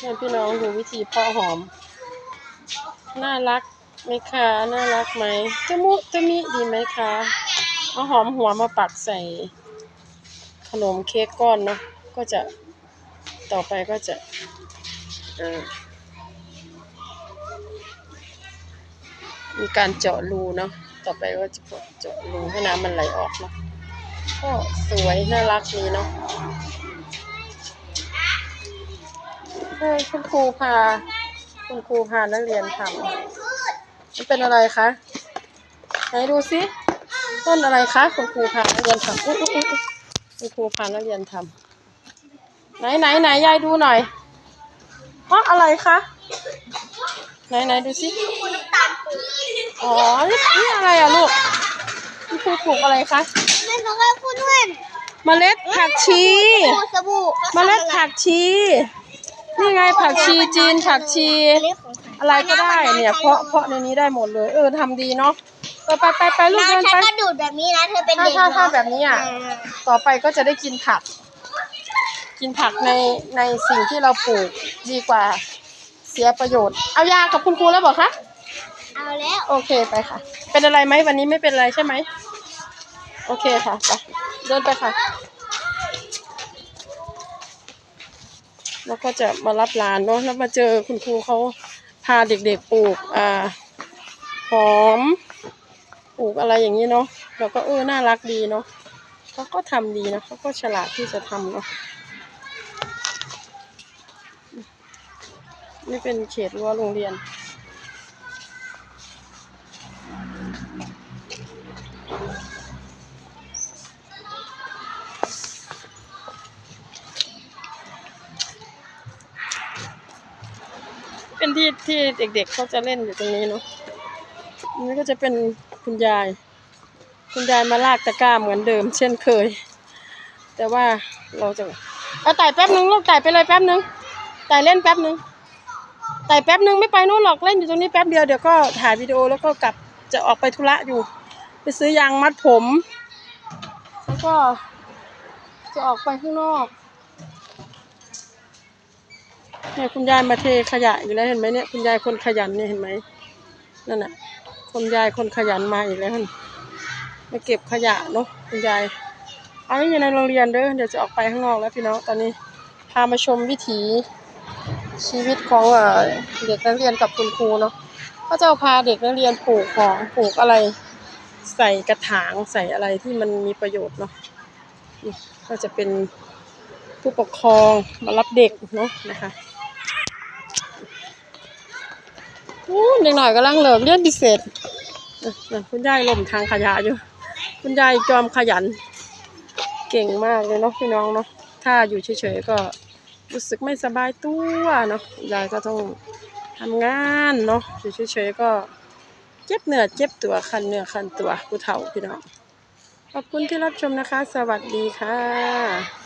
ให้พี่น้องดูวิธีเพาะหอม น่ารักไหมคะน่ารักไหมจมุจะมีดีไหมคะเอาหอมหัวมาปักใส่ ขนมเค้กก้อนเนาะก็จะต่อไปก็จะมีการเจาะรูเนาะต่อไปก็จะเจาะรูให้น้ำมันไหลออกเนาะก็สวยน่ารักดีเนาะ เออคุณครูพาคุณครูพานักเรียนทำมันเป็นอะไรคะไหนดูสิต้นอะไรคะคุณครูพานักเรียนทำอุ๊ยอุ๊ยอุ๊ยอุ๊ยคุณครูพานักเรียนทำไหนไหนไหนยายดูหน่อยเพราะอะไรคะไหนไหนดูสิอ๋อนี่นี่อะไรอะลูกคุณครูปลูกอะไรคะแม่บอกว่าคุณเพื่อนเมล็ดผักชีสบู่สบู่เมล็ดผักชี นี่ไงผักชีจีนผักชี อะไรก็ได้เนี่ยเพาะเพาะในนี้ได้หมดเลย เออทำดีเนาะเออไปไปไปลูกแล้วเดินฉันไปก็ดูดแบบนี้นะเธอเป็นถ้าเด็กถ้าถ้าเหรอแบบนี้อะต่อไปก็จะได้กินผัก กินผักในในสิ่งที่เราปลูกดีกว่าเสียประโยชน์ เอายากับคุณครูแล้วบอกคะเอาแล้วโอเคไปค่ะ เป็นอะไรไหมวันนี้ไม่เป็นอะไรใช่ไหมโอเคค่ะไปเดินไปค่ะ แล้วก็จะมารับหลานเนาะแล้วมาเจอคุณครูเขาพาเด็กๆปลูกอ่าหอมปลูกอะไรอย่างนี้เนาะเราก็เออน่ารักดีเนาะเขาก็ทำดีนะเขาก็ฉลาดที่จะทำเนาะนี่เป็นเขตรั้วโรงเรียน เป็นที่ที่เด็กๆเขาจะเล่นอยู่ตรงนี้เนาะอันนี้ก็จะเป็นคุณยาย คุณยายมาลากตะกร้าเหมือนเดิม เช่นเคย แต่ว่าเราจะเอาไต่แป๊บนึงลูกไต่ไปเลยแป๊บนึงไต่เล่นแป๊บนึงไต่แป๊บนึงไม่ไปนู่นหรอกเล่นอยู่ตรงนี้แป๊บเดียวเดี๋ยวก็ถ่ายวิดีโอแล้วก็กลับจะออกไปธุระอยู่ ไปซื้อยางมัดผม แล้วก็จะออกไปข้างนอก เนี่ยคุณยายมาเทขยะอยู่แล้วเห็นไหมเนี่ยคุณยายคนขยันเนี่ยเห็นไหมนั่นน่ะคุณยายคนขยันมาอีกแล้วหั่นมาเก็บขยะเนาะคุณยายเอาไม่อยู่ในโรงเรียนเด้อเดี๋ยวจะออกไปข้างนอกแล้วพี่น้องตอนนี้พามาชมวิถีชีวิตของเด็กนักเรียนกับคุณครูเนาะก็จะพาเด็กนักเรียนปลูกของปลูกอะไร ใส่กระถางใส่อะไรที่มันมีประโยชน์เนาะนี่ก็จะเป็นผู้ปกครองมารับเด็กเนาะนะคะ อู้ เด็กหน่อยกำลังเลิกเรียนพิเศษคุณยายลมทางขยะอยู่ คุณยายจอมขยัน เก่งมากเลยเนาะพี่น้องเนาะถ้าอยู่เฉยๆก็รู้สึกไม่สบายตัวเนาะยายก็ต้องทำงานเนาะอยู่เฉยๆก็เจ็บเนื้อเจ็บตัวคันเนื้อคันตัวผู้เฒ่าพี่น้องขอบคุณที่รับชมนะคะ สวัสดีค่ะ